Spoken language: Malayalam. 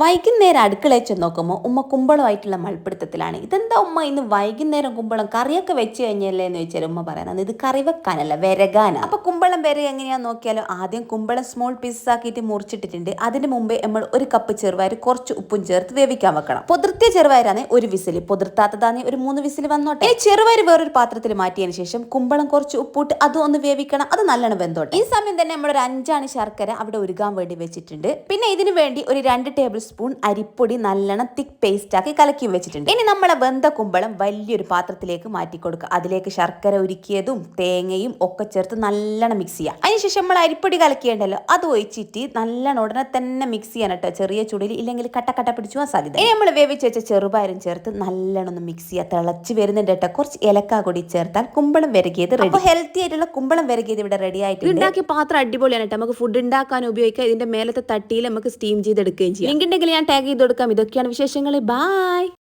വൈകുന്നേരം അടുക്കളയിൽ ചെന്ന് നോക്കുമ്പോൾ ഉമ്മ കുമ്പളമായിട്ടുള്ള മൾപ്പിടുത്തത്തിലാണ്. ഇതെന്താ ഉമ്മ ഇന്ന് വൈകുന്നേരം കുമ്പളം കറിയൊക്കെ വെച്ച് കഴിഞ്ഞല്ലേ എന്ന് ചോദിച്ചാൽ ഉമ്മ പറയുന്നത് ഇത് കറി വെക്കാനല്ല വിരകാനാണ് അപ്പൊ കുമ്പളം വരെ എങ്ങനെയാന്ന് നോക്കിയാലോ ആദ്യം കുമ്പളം സ്മോൾ പീസസ് ആക്കിയിട്ട് മുറിച്ചിട്ടിട്ടുണ്ട്. അതിന് മുമ്പേ നമ്മൾ ഒരു കപ്പ് ചെറുപയർ കുറച്ച് ഉപ്പും ചേർത്ത് വേവിക്കാൻ വെക്കണം. പൊതിർത്തിയ ചെറുപയറാണ് ഒരു വിസിൽ പൊതിർത്താത്തതാണെ ഒരു മൂന്ന് വിസിൽ വന്നോട്ടെ. ഈ ചെറുപയർ വേറൊരു പാത്രത്തിൽ മാറ്റിയതിന് ശേഷം കുമ്പളം കുറച്ച് ഉപ്പൂട്ട് അതും ഒന്ന് വേവിക്കണം അത് നല്ലോണം വെന്തോട്ടെ. ഈ സമയം തന്നെ നമ്മൾ ഒരു അഞ്ചാണ് ശർക്കര അവിടെ ഒരുക്കാൻ വേണ്ടി വെച്ചിട്ടുണ്ട്. പിന്നെ ഇതിന് വേണ്ടി ഒരു രണ്ട് ടേബിൾ സ്പൂൺ അരിപ്പൊടി നല്ലോണം തിക്ക് പേസ്റ്റ് ആക്കി കലക്കി വെച്ചിട്ടുണ്ട്. ഇനി നമ്മളെ വെന്ത കുമ്പളം വലിയൊരു പാത്രത്തിലേക്ക് മാറ്റി കൊടുക്കുക. അതിലേക്ക് ശർക്കര ഉരുക്കിയതും തേങ്ങയും ഒക്കെ ചേർത്ത് നല്ലോണം മിക്സ് ചെയ്യുക. അതിനുശേഷം നമ്മൾ അരിപ്പൊടി കലക്കിയുണ്ടല്ലോ അത് ഒഴിച്ചിട്ട് നല്ലോണം ഉടനെ തന്നെ മിക്സ് ചെയ്യാൻ കേട്ടോ ചെറിയ ചുടിൽ ഇല്ലെങ്കിൽ കട്ട കട്ട പിടിച്ചു പോകാൻ സാധ്യത ഇനി നമ്മൾ വേവിച്ച് വെച്ച ചെറുപയറും ചേർത്ത് നല്ലോണം ഒന്ന് മിക്സ് ചെയ്യുക. തിളച്ച് വരുന്നുണ്ട് കേട്ടോ കുറച്ച് ഏലക്ക കൂടി ചേർത്താൽ കുമ്പളം വിരകിയത് റെഡി ഹെൽത്തി ആയിട്ടുള്ള കുമ്പളം വിരകിയത് ഇവിടെ റെഡി ആയിട്ടുണ്ട്. ഉണ്ടാക്കിയ പാത്രം അടിപൊളിയാണ് കേട്ടോ നമുക്ക് ഫുഡ് ഉണ്ടാക്കാൻ ഉപയോഗിക്കാം. ഇതിന്റെ മേലത്തെ തട്ടിയിൽ നമുക്ക് സ്റ്റീം ചെയ്തെടുക്കുകയും ചെയ്യാം. ഉണ്ടെങ്കിൽ ഞാൻ ടാഗ് ചെയ്ത് കൊടുക്കാം. ഇതൊക്കെയാണ് വിശേഷങ്ങൾ ബായ്